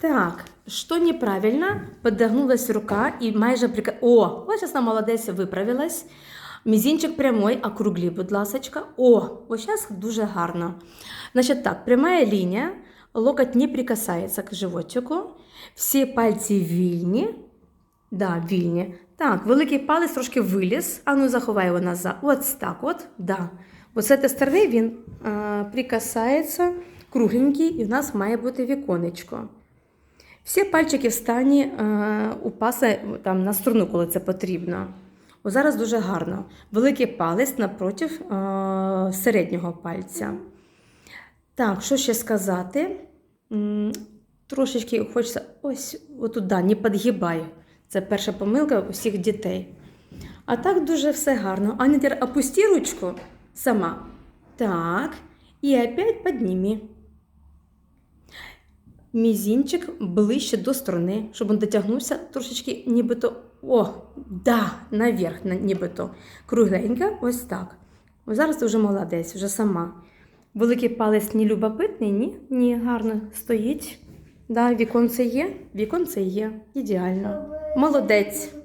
Так, що неправильно? Подогнулась рука і майже прика... О, ось зараз молодець виправилась. Мізінчик прямой, округлі, будь ласочка. О, ось зараз дуже гарно. Значить так, прямая лінія, локоть не прикасається к животику. Всі пальці вільні. Да, вільні. Так, великий палець трошки виліз. А ну заховай його назад. От так от. Да. Ось з сторони він а, прикасається кругленький, і в нас має бути віконечко. Всі пальчики в стані е, у паса там, на струну, коли це потрібно. О, зараз дуже гарно. Великий палець напроти е, середнього пальця. Так, що ще сказати? Трошечки хочеться ось отут, да, не підгибай. Це перша помилка усіх дітей. А так дуже все гарно. Аня, опусти ручку сама. Так. І опять підніми. Мізінчик ближче до сторони, щоб він дотягнувся трошечки нібито. О, да, наверх, нібито. Кругленько, ось так. Зараз ти вже молодець, вже сама. Великий палець не любопитний, ні? Ні, гарно стоїть. Да, віконце є? Віконце є. Ідеально. Молодець.